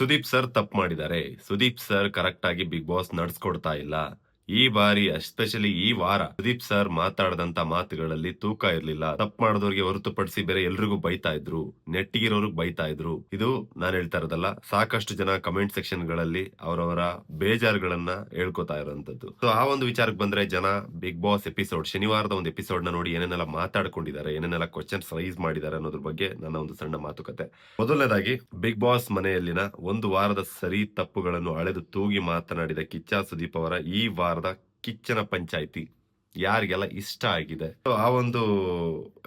Sudeep sir ತಪ್ಪು ಮಾಡಿದ್ದಾರೆ. Sudeep sir correct ಆಗಿ ಬಿಗ್ ಬಾಸ್ ನಡ್ಸ್ಕೊಡ್ತಾ ಇಲ್ಲ. ಈ ಬಾರಿ ಎಸ್ಪೆಷಲಿ ಈ ವಾರ ಸುದೀಪ್ ಸರ್ ಮಾತಾಡದಂತ ಮಾತುಗಳಲ್ಲಿ ತೂಕ ಇರ್ಲಿಲ್ಲ. ತಪ್ಪು ಮಾಡಿದವ್ರಿಗೆ ಹೊರತುಪಡಿಸಿ ಬೇರೆ ಎಲ್ರಿಗೂ ಬೈತಾ ಇದ್ರು. ನೆಟ್ಟಿಗಿರೋರ್ಗ್ ಬೈತಾ ಇದ್ರು. ಇದು ನಾನು ಹೇಳ್ತಾ ಇರೋದಲ್ಲ, ಸಾಕಷ್ಟು ಜನ ಕಮೆಂಟ್ ಸೆಕ್ಷನ್ಗಳಲ್ಲಿ ಅವರವರ ಬೇಜಾರುಗಳನ್ನ ಹೇಳ್ಕೊತಾ ಇರೋಂಥದ್ದು. ಸೊ ಆ ಒಂದು ವಿಚಾರಕ್ಕೆ ಬಂದ್ರೆ ಜನ ಬಿಗ್ ಬಾಸ್ ಎಪಿಸೋಡ್ ಶನಿವಾರದ ಒಂದು ಎಪಿಸೋಡ್ನ ನೋಡಿ ಏನೇನೆಲ್ಲ ಮಾತಾಡ್ಕೊಂಡಿದ್ದಾರೆ, ಏನೇನೆಲ್ಲ ಕ್ವಶನ್ಸ್ ರೈಸ್ ಮಾಡಿದ್ದಾರೆ ಅನ್ನೋದ್ರ ಬಗ್ಗೆ ನನ್ನ ಒಂದು ಸಣ್ಣ ಮಾತುಕತೆ. ಮೊದಲನೇದಾಗಿ ಬಿಗ್ ಬಾಸ್ ಮನೆಯಲ್ಲಿನ ಒಂದು ವಾರದ ಸರಿ ತಪ್ಪುಗಳನ್ನು ಅಳೆದು ತೂಗಿ ಮಾತನಾಡಿದ ಕಿಚ್ಚ ಸುದೀಪ್ ಅವರ ಈ ವಾರದ ಕಿಚ್ಚನ ಪಂಚಾಯಿತಿ ಯಾರಿಗೆಲ್ಲ ಇಷ್ಟ ಆಗಿದೆ. ಆ ಒಂದು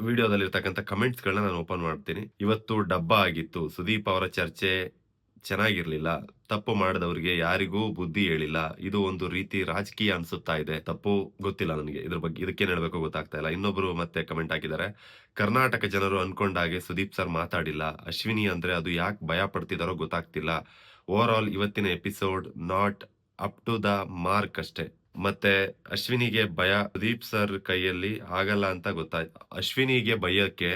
ವಿಡಿಯೋದಲ್ಲಿ ಇರ್ತಕ್ಕಂಥ ಕಮೆಂಟ್ಸ್ ಗಳನ್ನ ನಾನು ಓಪನ್ ಮಾಡ್ತೀನಿ. ಇವತ್ತು ಡಬ್ಬ ಆಗಿತ್ತು. ಸುದೀಪ್ ಅವರ ಚರ್ಚೆ ಚೆನ್ನಾಗಿರ್ಲಿಲ್ಲ. ತಪ್ಪು ಮಾಡಿದವರಿಗೆ ಯಾರಿಗೂ ಬುದ್ಧಿ ಹೇಳಿಲ್ಲ. ಇದು ಒಂದು ರೀತಿ ರಾಜಕೀಯ ಅನ್ಸುತ್ತಾ ಇದೆ. ತಪ್ಪು ಗೊತ್ತಿಲ್ಲ ನನಗೆ. ಇದ್ರ ಬಗ್ಗೆ ಇದಕ್ಕೇನ್ ಹೇಳ್ಬೇಕು ಗೊತ್ತಾಗ್ತಾ ಇಲ್ಲ. ಇನ್ನೊಬ್ರು ಮತ್ತೆ ಕಮೆಂಟ್ ಹಾಕಿದ್ದಾರೆ. ಕರ್ನಾಟಕ ಜನರು ಅನ್ಕೊಂಡಾಗೆ ಸುದೀಪ್ ಸರ್ ಮಾತಾಡಿಲ್ಲ. ಅಶ್ವಿನಿ ಅಂದ್ರೆ ಅದು ಯಾಕೆ ಭಯ ಪಡ್ತಿದಾರೋ ಗೊತ್ತಾಗ್ತಿಲ್ಲ. ಓವರ್ ಆಲ್ ಇವತ್ತಿನ episode not up to the mark ಅಷ್ಟೇ. ಮತ್ತೆ ಅಶ್ವಿನಿಗೆ ಭಯ. ಸುದೀಪ್ ಸರ್ ಕೈಯಲ್ಲಿ ಆಗಲ್ಲ ಅಂತ ಗೊತ್ತಾಯ್ತು ಅಶ್ವಿನಿಗೆ ಭಯಕ್ಕೆ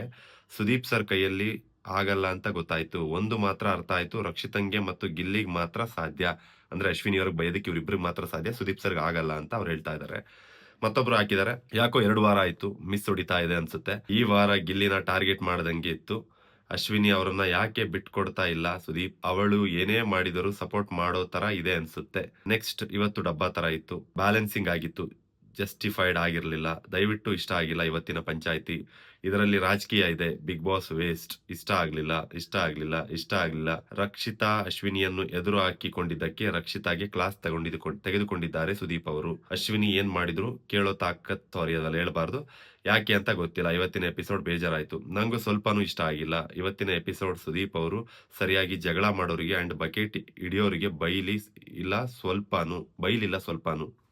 ಸುದೀಪ್ ಸರ್ ಕೈಯಲ್ಲಿ ಆಗಲ್ಲ ಅಂತ ಗೊತ್ತಾಯ್ತು. ಒಂದು ಮಾತ್ರ ಅರ್ಥ ಆಯ್ತು. ರಕ್ಷಿತಂಗೆ ಮತ್ತು ಗಿಲ್ಲಿಗೆ ಮಾತ್ರ ಸಾಧ್ಯ. ಅಂದ್ರೆ ಅಶ್ವಿನಿ ಅವ್ರಿಗೆ ಭಯದಕ್ಕೆ ಇವ್ರಿಬ್ರಿಗೆ ಮಾತ್ರ ಸಾಧ್ಯ. ಸುದೀಪ್ ಸರ್ಗೆ ಆಗಲ್ಲ ಅಂತ ಅವ್ರು ಹೇಳ್ತಾ ಇದ್ದಾರೆ ಮತ್ತೊಬ್ರು ಹಾಕಿದ್ದಾರೆ ಯಾಕೋ ಎರಡು ವಾರ ಆಯ್ತು. ಮಿಸ್ ಹೊಡಿತಾ ಇದೆ ಅನ್ಸುತ್ತೆ. ಈ ವಾರ ಗಿಲ್ಲಿನ ಟಾರ್ಗೆಟ್ ಮಾಡ್ದಂಗೆ ಇತ್ತು. ಅಶ್ವಿನಿ ಅವರನ್ನ ಯಾಕೆ ಬಿಟ್ಕೊಡ್ತಾ ಇಲ್ಲ? ಸುದೀಪ್, ಅವಳು ಏನೇ ಮಾಡಿದರೂ ಸಪೋರ್ಟ್ ಮಾಡೋ ತರ ಇದೆ ಅನ್ಸುತ್ತೆ. ನೆಕ್ಸ್ಟ್ ಇವತ್ತು ಡಬ್ಬಾ ತರ ಇತ್ತು. ಬ್ಯಾಲೆನ್ಸಿಂಗ್ ಆಗಿತ್ತು. ಜಸ್ಟಿಫೈಡ್ ಆಗಿರಲಿಲ್ಲ. ದಯವಿಟ್ಟು ಇಷ್ಟ ಆಗಿಲ್ಲ ಇವತ್ತಿನ ಪಂಚಾಯಿತಿ. ಇದರಲ್ಲಿ ರಾಜಕೀಯ ಇದೆ. Big Boss waste. ಇಷ್ಟ ಆಗ್ಲಿಲ್ಲ. ಇಷ್ಟ ಆಗ್ಲಿಲ್ಲ. ಇಷ್ಟ ಆಗ್ಲಿಲ್ಲ. ರಕ್ಷಿತಾ ಅಶ್ವಿನಿಯನ್ನು ಎದುರು ಹಾಕಿಕೊಂಡಿದ್ದಕ್ಕೆ ರಕ್ಷಿತಾಗೆ ಕ್ಲಾಸ್ ತಗೊಂಡಿದ್ದು ತೆಗೆದುಕೊಂಡಿದ್ದಾರೆ ಸುದೀಪ್ ಅವರು. ಅಶ್ವಿನಿ ಏನ್ ಮಾಡಿದ್ರು ಕೇಳೋ ತಾಕತ್ ತೊರೆಯೋದಲ್ಲ ಹೇಳ್ಬಾರ್ದು. ಯಾಕೆ ಅಂತ ಗೊತ್ತಿಲ್ಲ. ಇವತ್ತಿನ ಎಪಿಸೋಡ್ ಬೇಜಾರಾಯ್ತು. ನಂಗೂ ಸ್ವಲ್ಪನೂ ಇಷ್ಟ ಆಗಿಲ್ಲ. ಇವತ್ತಿನ ಎಪಿಸೋಡ್ ಸುದೀಪ್ ಅವರು ಸರಿಯಾಗಿ ಜಗಳ ಮಾಡೋರಿಗೆ ಅಂಡ್ ಬಕೆಟ್ ಹಿಡಿಯೋರಿಗೆ ಬೈಲಿ, ಇಲ್ಲ ಸ್ವಲ್ಪನೂ, ಬೈಲಿಲ್ಲ ಸ್ವಲ್ಪನು.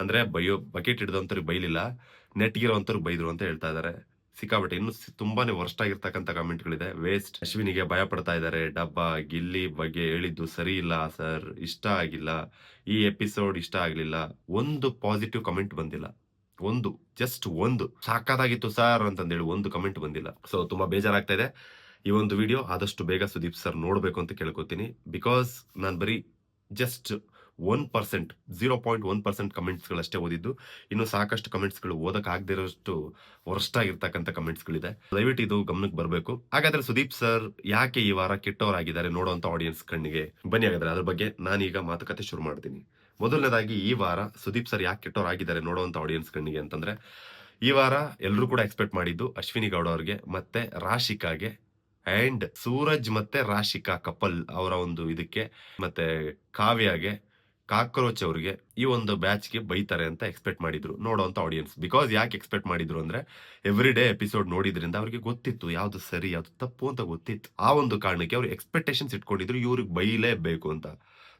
ಅಂದ್ರೆ ಬೈಯೋ ಬಕೆಟ್ ಹಿಡಿದಂತವ್ರಿಗೆ ಬೈಲಿಲ್ಲ ನೆಟ್ಗಿರೋಂಥವ್ರಿಗೆ ಬೈದ್ರು ಅಂತ ಹೇಳ್ತಾ ಇದ್ದಾರೆ ಸಿಕ್ಕಾಬಟ್ಟೆ ಇನ್ನು ತುಂಬಾನೇ ವರ್ಸ್ಟ್ ಆಗಿರ್ತಕ್ಕಂಥ ಕಮೆಂಟ್ಗಳಿದೆ ವೇಸ್ಟ್ ಅಶ್ವಿನಿಗೆ ಭಯ ಪಡ್ತಾ ಇದ್ದಾರೆ ಡಬ್ಬ, ಗಿಲ್ಲಿ ಬಗ್ಗೆ ಹೇಳಿದ್ದು ಸರಿ ಇಲ್ಲ ಸರ್ ಇಷ್ಟ ಆಗಿಲ್ಲ. ಈ ಎಪಿಸೋಡ್ ಇಷ್ಟ ಆಗ್ಲಿಲ್ಲ. ಒಂದು ಪಾಸಿಟಿವ್ ಕಮೆಂಟ್ ಬಂದಿಲ್ಲ. ಒಂದು ಜಸ್ಟ್ ಒಂದು. ಸಾಕಾದಾಗಿತ್ತು ಸರ್ ಅಂತಂದೇಳಿ ಒಂದು ಕಮೆಂಟ್ ಬಂದಿಲ್ಲ. ಸೊ ತುಂಬಾ ಬೇಜಾರಾಗ್ತಾ ಇದೆ. ಈ ಒಂದು ವಿಡಿಯೋ ಆದಷ್ಟು ಬೇಗ ಸುದೀಪ್ ಸರ್ ನೋಡ್ಬೇಕು ಅಂತ ಕೇಳ್ಕೊತೀನಿ. ಬಿಕಾಸ್ ನಾನು ಬರೀ just one percent zero point one percent ಕಮೆಂಟ್ಸ್ಗಳಷ್ಟೇ ಓದಿದ್ದು. ಇನ್ನು ಸಾಕಷ್ಟು ಕಮೆಂಟ್ಸ್ಗಳು ಓದಕ್ಕೆ ಆಗದೇ ಇರೋಷ್ಟು ವರ್ಸ್ಟ್ ಆಗಿರ್ತಕ್ಕಂಥ ಕಮೆಂಟ್ಸ್ಗಳಿದೆ ದಯವಿಟ್ಟು ಇದು ಗಮನಕ್ಕೆ ಬರಬೇಕು. ಹಾಗಾದ್ರೆ ಸುದೀಪ್ ಸರ್, ಯಾಕೆ ಈ ವಾರ ಕೆಟ್ಟವರಾಗಿದ್ದಾರೆ ನೋಡುವಂತ ಆಡಿಯನ್ಸ್ ಕಣ್ಣಿಗೆ? ಬನ್ನಿ ಹಾಗಾದ್ರೆ ಅದ್ರ ಬಗ್ಗೆ ನಾನೀಗ ಮಾತುಕತೆ ಶುರು ಮಾಡ್ತೀನಿ. ಮೊದಲನೇದಾಗಿ ಈ ವಾರ ಸುದೀಪ್ ಸರ್ ಯಾಕೆ ಕೆಟ್ಟವರಾಗಿದ್ದಾರೆ ನೋಡುವಂತ ಆಡಿಯನ್ಸ್ ಕಣ್ಣಿಗೆ ಅಂತಂದ್ರೆ, ಈ ವಾರ ಎಲ್ಲರೂ ಕೂಡ ಎಕ್ಸ್ಪೆಕ್ಟ್ ಮಾಡಿದ್ದು ಅಶ್ವಿನಿ ಗೌಡ ಅವ್ರಿಗೆ ಮತ್ತೆ ರಾಶಿಕಾಗೆ ಅಂಡ್ ಸೂರಜ್ ಮತ್ತೆ ರಾಶಿಕಾ ಕಪಲ್ ಅವರ ಒಂದು ಇದಕ್ಕೆ ಮತ್ತೆ ಕಾವ್ಯಗೆ ಕಾಕ್ರೋಚ್ ಅವರಿಗೆ ಈ ಒಂದು ಬ್ಯಾಚ್ಗೆ ಬೈತಾರೆ ಅಂತ ಎಕ್ಸ್ಪೆಕ್ಟ್ ಮಾಡಿದ್ರು. ನೋಡುವಂತ ಆಡಿಯನ್ಸ್ ಬಿಕಾಸ್ ಯಾಕೆ ಎಕ್ಸ್ಪೆಕ್ಟ್ ಮಾಡಿದ್ರು ಅಂದ್ರೆ ಎವ್ರಿ ಡೇ ಎಪಿಸೋಡ್ ನೋಡಿದ್ರಿಂದ ಅವ್ರಿಗೆ ಗೊತ್ತಿತ್ತು ಯಾವ್ದು ಸರಿ, ಯಾವ್ದು ತಪ್ಪು ಅಂತ ಗೊತ್ತಿತ್ತು. ಆ ಒಂದು ಕಾರಣಕ್ಕೆ ಅವ್ರು ಎಕ್ಸ್ಪೆಕ್ಟೇಷನ್ಸ್ ಇಟ್ಕೊಂಡಿದ್ರು, ಇವ್ರಿಗೆ ಬೈಲೇಬೇಕು ಅಂತ.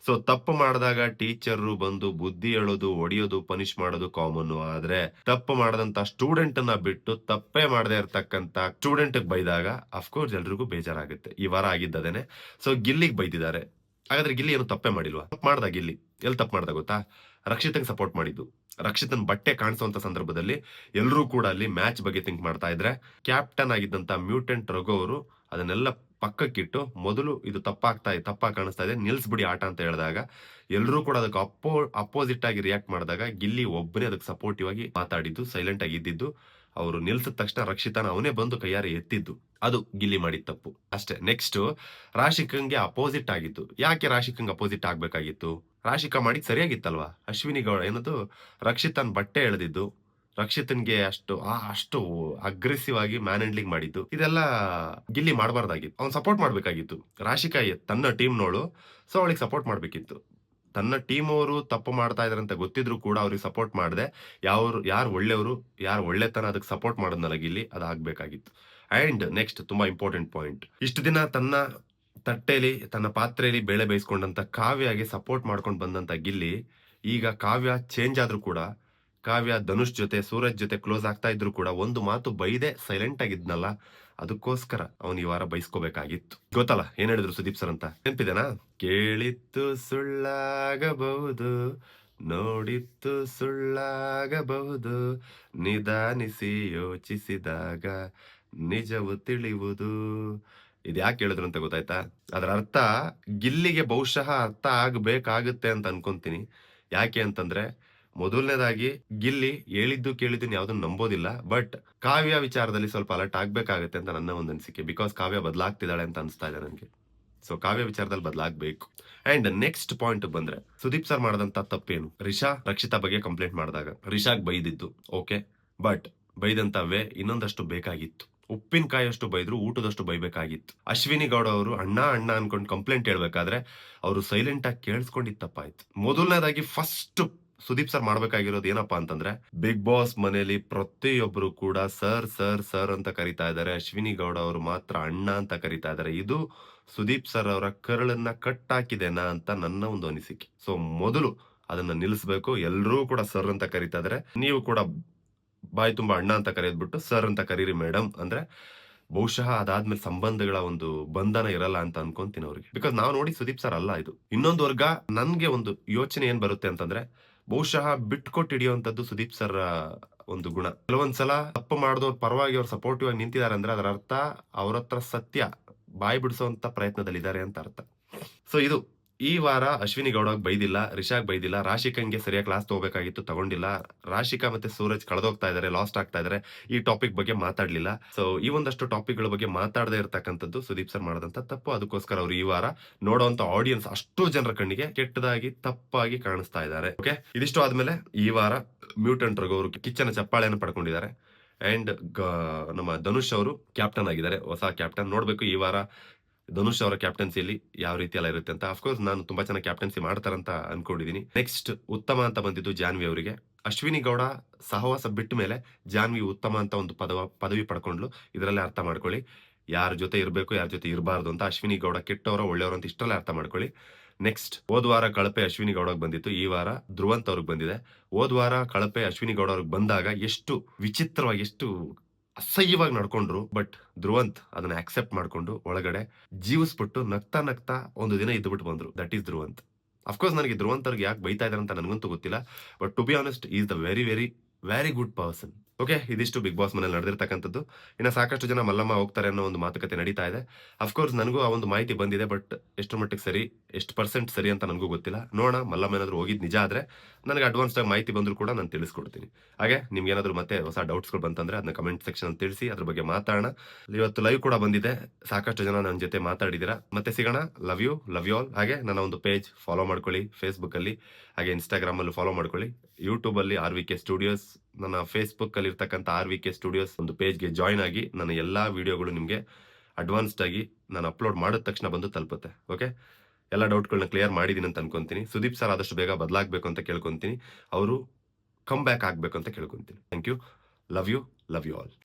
ಸೊ ತಪ್ಪು ಮಾಡಿದಾಗ ಟೀಚರ್ ಬಂದು ಬುದ್ಧಿ ಹೇಳೋದು ಒಡೆಯೋದು ಪನಿಷ್ ಮಾಡೋದು ಕಾಮನ್ ಆದ್ರೆ, ತಪ್ಪು ಮಾಡದಂತ ಸ್ಟೂಡೆಂಟ್ ಅನ್ನ ಬಿಟ್ಟು ತಪ್ಪೇ ಮಾಡದೇ ಇರ್ತಕ್ಕಂತ ಸ್ಟೂಡೆಂಟ್ ಬೈದಾಗ ಅಫ್ಕೋರ್ಸ್ ಎಲ್ರಿಗೂ ಬೇಜಾರಾಗುತ್ತೆ. ಈ ವಾರ ಆಗಿದ್ದದೇನೆ. ಸೊ ಗಿಲ್ಲಿಗೆ ಬೈದಿದ್ದಾರೆ. ಹಾಗಾದ್ರೆ ಗಿಲ್ಲಿ ಏನು ತಪ್ಪೇ ಮಾಡಿಲ್ವಾ? ತಪ್ಪು ಮಾಡ್ದ ಗಿಲ್ಲಿ. ಎಲ್ಲಿ ತಪ್ಪು ಮಾಡ್ದ ಗೊತ್ತಾ? ರಕ್ಷಿತಂಗೆ ಸಪೋರ್ಟ್ ಮಾಡಿದ್ದು. ರಕ್ಷಿತನ್ ಬಟ್ಟೆ ಕಾಣಿಸುವಂತ ಸಂದರ್ಭದಲ್ಲಿ ಎಲ್ಲರೂ ಕೂಡ ಅಲ್ಲಿ ಮ್ಯಾಚ್ ಬಗ್ಗೆ ಥಿಂಕ್ ಮಾಡ್ತಾ ಇದ್ರೆ ಕ್ಯಾಪ್ಟನ್ ಆಗಿದ್ದಂತ ಮ್ಯೂಟೆಂಟ್ ರಘು ಅವರು ಅದನ್ನೆಲ್ಲ ಪಕ್ಕಕ್ಕಿಟ್ಟು ಮೊದಲು ಇದು ತಪ್ಪಾಗ್ತಾ ಇದೆ ತಪ್ಪಾಗಿ ಕಾಣಿಸ್ತಾ ಇದೆ, ನಿಲ್ಸ್ಬಿಡಿ ಆಟ ಅಂತ ಹೇಳಿದಾಗ ಎಲ್ಲರೂ ಕೂಡ ಅದಕ್ಕೆ ಅಪ್ಪೋ ಅಪೋಸಿಟ್ ಆಗಿ ರಿಯಾಕ್ಟ್ ಮಾಡಿದಾಗ ಗಿಲ್ಲಿ ಒಬ್ಬನೇ ಅದಕ್ಕೆ ಸಪೋರ್ಟಿವ್ ಆಗಿ ಮಾತಾಡಿದ್ದು ಸೈಲೆಂಟ್ ಆಗಿ ಇದ್ದಿದ್ದು. ಅವರು ನಿಲ್ಸಿದ ತಕ್ಷಣ ರಕ್ಷಿತಾನ ಅವನೇ ಬಂದು ಕೈಯಾರೆ ಎತ್ತಿದ್ದು. ಅದು ಗಿಲ್ಲಿ ಮಾಡಿದ ತಪ್ಪು. ಅಷ್ಟೇ ನೆಕ್ಸ್ಟ್ ರಾಶಿಕಂಗೆ ಅಪೋಸಿಟ್ ಆಗಿತ್ತು ಯಾಕೆ ರಾಶಿಕಂಗೆ ಅಪೋಸಿಟ್ ಆಗ್ಬೇಕಾಗಿತ್ತು? ರಾಶಿಕಾ ಮಾಡಿದ್ ಸರಿಯಾಗಿತ್ತಲ್ವಾ? ಅಶ್ವಿನಿ ಗೌಡ ಏನದು? ರಕ್ಷಿತನ್ ಬಟ್ಟೆ ಎಳೆದಿದ್ದು, ರಕ್ಷಿತನ್ಗೆ ಅಷ್ಟು, ಆ, ಅಷ್ಟು ಅಗ್ರೆಸಿವ್ ಆಗಿ ಮ್ಯಾನ್ ಹ್ಯಾಂಡ್ಲಿಂಗ್ ಮಾಡಿದ್ದು, ಇದೆಲ್ಲ ಗಿಲ್ಲಿ ಮಾಡಬಾರ್ದಾಗಿತ್ತು. ಅವ್ನು ಸಪೋರ್ಟ್ ಮಾಡಬೇಕಾಗಿತ್ತು. ರಾಶಿಕಾ ತನ್ನ ಟೀಮ್ ನೋಳು ಸೊ ಅವಳಿಗೆ ಸಪೋರ್ಟ್ ಮಾಡ್ಬೇಕಿತ್ತು. ತನ್ನ ಟೀಮ್ ಅವರು ತಪ್ಪು ಮಾಡ್ತಾ ಇದಾರೆ ಅಂತ ಗೊತ್ತಿದ್ರು ಕೂಡ ಅವ್ರಿಗೆ ಸಪೋರ್ಟ್ ಮಾಡಿದೆ. ಯಾವ ಯಾರು ಒಳ್ಳೆಯವರು, ಯಾರು ಒಳ್ಳೆತನ ಅದಕ್ಕೆ ಸಪೋರ್ಟ್ ಮಾಡೋದ್ನಲ್ಲ ಗಿಲ್ಲಿ, ಅದಾಗಬೇಕಾಗಿತ್ತು. ಅಂಡ್ ನೆಕ್ಸ್ಟ್ ತುಂಬಾ ಇಂಪಾರ್ಟೆಂಟ್ ಪಾಯಿಂಟ್ ಇಷ್ಟು ದಿನ ತನ್ನ ತಟ್ಟೆಲಿ, ತನ್ನ ಪಾತ್ರೆಯಲ್ಲಿ ಬೇಳೆ ಬೇಯಿಸ್ಕೊಂಡಂತ ಕಾವ್ಯಗೆ ಸಪೋರ್ಟ್ ಮಾಡ್ಕೊಂಡು ಬಂದಂತ ಗಿಲ್ಲಿ, ಈಗ ಕಾವ್ಯ ಚೇಂಜ್ ಆದ್ರೂ ಕೂಡ, ಕಾವ್ಯ ಧನುಷ್ ಜೊತೆ, ಸೂರಜ್ ಜೊತೆ ಕ್ಲೋಸ್ ಆಗ್ತಾ ಇದ್ರು ಕೂಡ ಒಂದು ಮಾತು ಬೈದೆ ಸೈಲೆಂಟ್ ಆಗಿದ್ನಲ್ಲ, ಅದಕ್ಕೋಸ್ಕರ ಅವನು ಈ ವಾರ ಬೈಸ್ಕೋಬೇಕಾಗಿತ್ತು. ಗೊತ್ತಲ್ಲ, ಏನ್ ಹೇಳಿದ್ರು ಸುದೀಪ್ ಸರ್ ಅಂತ? ನೆನ್ಪಿದೆನಾ? ಕೇಳಿತ್ತು ಸುಳ್ಳಾಗಬಹುದು, ನೋಡಿತ್ತು ಸುಳ್ಳಾಗಬಹುದು, ನಿಧಾನಿಸಿ ಯೋಚಿಸಿದಾಗ ನಿಜವು ತಿಳಿಯುವುದು ಇದು ಯಾಕೆ ಹೇಳಿದ್ರು ಅಂತ ಗೊತ್ತಾಯ್ತಾ? ಅದರ ಅರ್ಥ ಗಿಲ್ಲಿಗೆ ಬಹುಶಃ ಅರ್ಥ ಆಗಬೇಕಾಗುತ್ತೆ ಅಂತ ಅನ್ಕೊಂತೀನಿ. ಯಾಕೆ ಅಂತಂದ್ರೆ ಮೊದಲನೇದಾಗಿ ಗಿಲ್ಲಿ ಹೇಳಿದ್ದು ಕೇಳಿದ್ದನ್ನು ಯಾವ್ದನ್ನು ನಂಬೋದಿಲ್ಲ. ಬಟ್ ಕಾವ್ಯ ವಿಚಾರದಲ್ಲಿ ಸ್ವಲ್ಪ ಅಲರ್ಟ್ ಆಗ್ಬೇಕಾಗತ್ತೆ ಅಂತ ನನ್ನ ಒಂದು ಅನಿಸಿಕೆ. ಬಿಕಾಸ್ ಕಾವ್ಯ ಬದಲಾಗ್ತಿದ್ದಾಳೆ ಅಂತ ಅನಿಸ್ತಾ ಇದೆ ನನಗೆ. ಸೊ ಕಾವ್ಯ ವಿಚಾರದಲ್ಲಿ ಬದಲಾಗಬೇಕು. ಅಂಡ್ ನೆಕ್ಸ್ಟ್ ಪಾಯಿಂಟ್ ಬಂದ್ರೆ, ಸುದೀಪ್ ಸರ್ ಮಾಡದಂತ ತಪ್ಪೇನು? ರಿಷಾ ರಕ್ಷಿತಾ ಬಗ್ಗೆ ಕಂಪ್ಲೇಂಟ್ ಮಾಡಿದಾಗ. ರಿಷಾಗ್ ಬೈದಿದ್ದು ಓಕೆ ಬಟ್ ಬೈದಂತ ವೇ ಇನ್ನೊಂದಷ್ಟು ಬೇಕಾಗಿತ್ತು. ಉಪ್ಪಿನಕಾಯಷ್ಟು ಬೈದ್ರು, ಊಟದಷ್ಟು ಬೈಬೇಕಾಗಿತ್ತು. ಅಶ್ವಿನಿ ಗೌಡ ಅವರು ಅಣ್ಣ ಅಣ್ಣ ಅನ್ಕೊಂಡು ಕಂಪ್ಲೇಂಟ್ ಹೇಳ್ಬೇಕಾದ್ರೆ ಅವರು ಸೈಲೆಂಟ್ ಆಗಿ ಕೇಳಿಸ್ಕೊಂಡಿತ್ತಪ್ಪ ಆಯ್ತು ಮೊದಲನೇದಾಗಿ ಫಸ್ಟ್ ಸುದೀಪ್ ಸರ್ ಮಾಡ್ಬೇಕಾಗಿರೋದು ಏನಪ್ಪಾ ಅಂತಂದ್ರೆ ಬಿಗ್ ಬಾಸ್ ಮನೆಯಲ್ಲಿ ಪ್ರತಿಯೊಬ್ಬರು ಕೂಡ ಸರ್ ಸರ್ ಸರ್ ಅಂತ ಕರಿತಾ ಇದ್ದಾರೆ. ಅಶ್ವಿನಿ ಗೌಡ ಅವರು ಮಾತ್ರ ಅಣ್ಣ ಅಂತ ಕರಿತಾ ಇದ್ದಾರೆ. ಇದು ಸುದೀಪ್ ಸರ್ ಅವರ ಕರಳನ್ನ ಕಟ್ ಹಾಕಿದೆನಾ ಅಂತ ನನ್ನ ಒಂದು ಅನಿಸಿಕೆ. ಸೊ ಮೊದಲು ಅದನ್ನ ನಿಲ್ಲಿಸಬೇಕು. ಎಲ್ಲರೂ ಕೂಡ ಸರ್ ಅಂತ ಕರಿತಾ ಇದ್ದಾರೆ. ನೀವು ಕೂಡ ಬಾಯಿ ತುಂಬಾ ಅಣ್ಣ ಅಂತ ಕರೆಯೋದ್ಬಿಟ್ಟು ಸರ್ ಅಂತ ಕರೀರಿ ಮೇಡಮ್ ಅಂದ್ರೆ ಬಹುಶಃ ಅದಾದ್ಮೇಲೆ ಸಂಬಂಧಗಳ ಒಂದು ಬಂಧನ ಇರಲ್ಲ ಅಂತ ಅನ್ಕೊಂತೀನಿ ಅವ್ರಿಗೆ. ಬಿಕಾಸ್ ನಾವು ನೋಡಿ ಸುದೀಪ್ ಸರ್ ಅಲ್ಲ ಇದು. ಇನ್ನೊಂದು ವರ್ಗ ನನ್ಗೆ ಒಂದು ಯೋಚನೆ ಏನ್ ಬರುತ್ತೆ ಅಂತಂದ್ರೆ ಬಹುಶಃ ಬಿಟ್ಕೊಟ್ಟು ಹಿಡಿಯುವಂತದ್ದು ಸುದೀಪ್ ಸರ್ ಒಂದು ಗುಣ. ಕೆಲವೊಂದ್ಸಲ ತಪ್ಪು ಮಾಡಿದವ್ರ ಪರವಾಗಿ ಅವ್ರು ಸಪೋರ್ಟಿವ್ ಆಗಿ ನಿಂತಿದ್ದಾರೆ ಅಂದ್ರೆ ಅದರ ಅರ್ಥ ಅವ್ರ ಹತ್ರ ಸತ್ಯ, ಬಾಯಿ ಬಿಡಿಸುವಂತ ಪ್ರಯತ್ನದಲ್ಲಿದ್ದಾರೆ ಅಂತ ಅರ್ಥ. ಸೊ ಇದು ಈ ವಾರ ಅಶ್ವಿನಿ ಗೌಡಗ್ ಬೈದಿಲ್ಲ, ರಿಷಾಗ್ ಬೈದಿಲ್ಲ, ರಾಶಿಕಂಗೆ ಸರಿಯಾಗಿ ಕ್ಲಾಸ್ ತಗೋಬೇಕಾಗಿತ್ತು, ತಗೊಂಡಿಲ್ಲ. ರಾಶಿಕಾ ಮತ್ತೆ ಸೂರಜ್ ಕಳೆದೋಗ್ತಾ ಇದಾರೆ ಲಾಸ್ಟ್ ಆಗ್ತಾ ಇದಾರೆ. ಈ ಟಾಪಿಕ್ ಬಗ್ಗೆ ಮಾತಾಡ್ಲಿಲ್ಲ. ಸೊ ಈ ಒಂದಷ್ಟು ಟಾಪಿಕ್ಗಳ ಬಗ್ಗೆ ಮಾತಾಡದೇ ಇರತಕ್ಕಂಥದ್ದು ಸುದೀಪ್ ಸರ್ ಮಾಡದಂತ ತಪ್ಪು. ಅದಕ್ಕೋಸ್ಕರ ಅವರು ಈ ವಾರ ನೋಡುವಂತ ಆಡಿಯನ್ಸ್ ಅಷ್ಟು ಜನರ ಕಣ್ಣಿಗೆ ಕೆಟ್ಟದಾಗಿ, ತಪ್ಪಾಗಿ ಕಾಣಿಸ್ತಾ ಇದ್ದಾರೆ. ಓಕೆ ಇದಿಷ್ಟು ಆದ್ಮೇಲೆ ಈ ವಾರ ಮ್ಯೂಟೆಂಟ್ ಅವರು ಕಿಚ್ಚನ ಚಪ್ಪಾಳೆಯನ್ನು ಪಡ್ಕೊಂಡಿದ್ದಾರೆ. ಅಂಡ್ ನಮ್ಮ ಧನುಷ್ ಅವರು ಕ್ಯಾಪ್ಟನ್ ಆಗಿದ್ದಾರೆ. ಹೊಸ ಕ್ಯಾಪ್ಟನ್ ನೋಡಬೇಕು ಈ ವಾರ ಧನುಷ್ ಅವರ ಕ್ಯಾಪ್ಟನ್ಸಿಯಲ್ಲಿ ಯಾವ ರೀತಿ ಎಲ್ಲ ಇರುತ್ತೆ ಅಂತ. ಅಫ್ಕೋರ್ಸ್ ನಾನು ತುಂಬಾ ಚೆನ್ನಾಗಿ ಕ್ಯಾಪ್ಟನ್ಸಿ ಮಾಡ್ತಾರಂತ ಅನ್ಕೊಂಡಿದೀನಿ. ನೆಕ್ಸ್ಟ್ ಉತ್ತಮ ಅಂತ ಬಂದಿದ್ದು ಜಾನ್ವಿ ಅವರಿಗೆ. ಅಶ್ವಿನಿ ಗೌಡ ಸಹವಾಸ ಬಿಟ್ಟ ಮೇಲೆ ಜಾನ್ವಿ ಉತ್ತಮ ಅಂತ ಒಂದು ಪದವ, ಪದವಿ ಪಡ್ಕೊಂಡ್ಲು. ಇದರಲ್ಲೇ ಅರ್ಥ ಮಾಡ್ಕೊಳ್ಳಿ. ಯಾರ ಜೊತೆ ಇರಬೇಕು, ಯಾರ ಜೊತೆ ಇರಬಾರ್ದು ಅಂತ ಅಶ್ವಿನಿ ಗೌಡ ಕೆಟ್ಟವರ, ಒಳ್ಳೆಯವರು ಅಂತ ಇಷ್ಟರಲ್ಲೇ ಅರ್ಥ ಮಾಡ್ಕೊಳ್ಳಿ. ನೆಕ್ಸ್ಟ್ ಹೋದ್ವಾರ ಕಳಪೆ ಅಶ್ವಿನಿ ಗೌಡಗೆ ಬಂದಿತ್ತು. ಈ ವಾರ ಧ್ರುವಂತ್ ಅವ್ರಿಗೆ ಬಂದಿದೆ. ಹೋದ್ ವಾರ ಕಳಪೆ ಅಶ್ವಿನಿ ಗೌಡ ಅವ್ರಿಗೆ ಬಂದಾಗ ಎಷ್ಟು ವಿಚಿತ್ರವಾಗಿ, ಎಷ್ಟು ಅಸಹ್ಯವಾಗಿ ನಡ್ಕೊಂಡ್ರು, ಬಟ್ ಧ್ರುವಂತ್ ಅದನ್ನ ಆಕ್ಸೆಪ್ಟ್ ಮಾಡ್ಕೊಂಡು ಒಳಗಡೆ ಜೀವಿಸ್ಬಿಟ್ಟು ನಗ್ತಾ ನಗ್ತಾ ಒಂದು ದಿನ ಇದ್ದುಬಿಟ್ಟು ಬಂದ್ರು. That is Dhruvanth. ಅಫ್ಕೋರ್ಸ್ ನನಗೆ ಧ್ರುವಂತ್ ಯಾಕೆ ಬೈತಾ ಇದ್ದಾರೆ ಅಂತ ನನಗಂತೂ ಗೊತ್ತಿಲ್ಲ but to be honest is the very very very good person okay, ಇದಿಷ್ಟು ಬಿಗ್ ಬಾಸ್ ಮನೇಲಿ ನಡೆದಿರ್ತಕ್ಕಂಥದ್ದು. ಇನ್ನು ಸಾಕಷ್ಟು ಜನ ಮಲ್ಲಮ್ಮ ಹೋಗ್ತಾರೆ ಅನ್ನೋ ಒಂದು ಮಾತುಕತೆ ನಡೀತಾ ಇದೆ. ಅಫ್ಕೋರ್ಸ್ ನನಗೂ ಆ ಒಂದು ಮಾಹಿತಿ ಬಂದಿದೆ ಬಟ್ ಎಷ್ಟು ಮಟ್ಟಿಗೆ ಸರಿ, ಎಷ್ಟು ಪರ್ಸೆಂಟ್ ಸರಿ ಅಂತ ನನಗೂ ಗೊತ್ತಿಲ್ಲ. ನೋಡೋಣ, ಮಲ್ಲಮ್ಮ ಏನಾದರೂ ಹೋಗಿದ್ದು ನಿಜ ಆದರೆ ನನಗೆ ಅಡ್ವಾನ್ಸ್ ಆಗಿ ಮಾಹಿತಿ ಬಂದರೂ ಕೂಡ ನಾನು ತಿಳಿಸ್ಕೊಡ್ತೀನಿ. ಹಾಗೆ, ನಿಮ್ಗೆ ಏನಾದರೂ ಮತ್ತೆ ಹೊಸ ಡೌಟ್ಸ್ಗಳು ಬಂತಂದ್ರೆ ಅದನ್ನ ಕಮೆಂಟ್ ಸೆಕ್ಷನ್ ತಿಳಿಸಿ, ಅದ್ರ ಬಗ್ಗೆ ಮಾತಾಡೋಣ. ಇವತ್ತು ಲೈವ್ ಕೂಡ ಬಂದಿದೆ, ಸಾಕಷ್ಟು ಜನ ನನ್ನ ಜೊತೆ ಮಾತಾಡಿದಿರ. ಮತ್ತೆ ಸಿಗೋಣ love you love you all ಹಾಗೆ, ನನ್ನ ಒಂದು ಪೇಜ್ ಫಾಲೋ ಮಾಡ್ಕೊಳ್ಳಿ ಫೇಸ್ಬುಕ್ಕಲ್ಲಿ ಹಾಗೆ ಇನ್ಸ್ಟಾಗ್ರಾಮ್ ಅಲ್ಲೂ ಫಾಲೋ ಮಾಡ್ಕೊಳ್ಳಿ ಯೂಟ್ಯೂಬಲ್ಲಿ ಆರ್ ವಿ ಕೆ ಸ್ಟುಡಿಯೋಸ್ ನನ್ನ ಫೇಸ್ಬುಕ್ ಅಲ್ಲಿ ಇರ್ತಕ್ಕಂಥ ಆರ್ ವಿ ಕೆ ಸ್ಟುಡಿಯೋಸ್ ಒಂದು ಪೇಜ್ಗೆ ಜಾಯ್ನ್ ಆಗಿ ನನ್ನ ಎಲ್ಲಾ ವಿಡಿಯೋಗಳು ನಿಮಗೆ ಅಡ್ವಾನ್ಸ್ಡ್ ಆಗಿ ನಾನು ಅಪ್ಲೋಡ್ ಮಾಡಿದ ತಕ್ಷಣ ಬಂದು ತಲುಪುತ್ತೆ ಓಕೆ ಎಲ್ಲ ಡೌಟ್ಗಳನ್ನ ಕ್ಲಿಯರ್ ಮಾಡಿದ್ದೀನಿ ಅಂತ ಅನ್ಕೊಂತೀನಿ. ಸುದೀಪ್ ಸರ್ ಆದಷ್ಟು ಬೇಗ ಬದಲಾಗಬೇಕು ಅಂತ ಕೇಳ್ಕೊಂತೀನಿ. ಅವರು ಕಮ್ ಬ್ಯಾಕ್ ಆಗಬೇಕು ಅಂತ ಕೇಳ್ಕೊಂತೀನಿ. Thank you love you love you all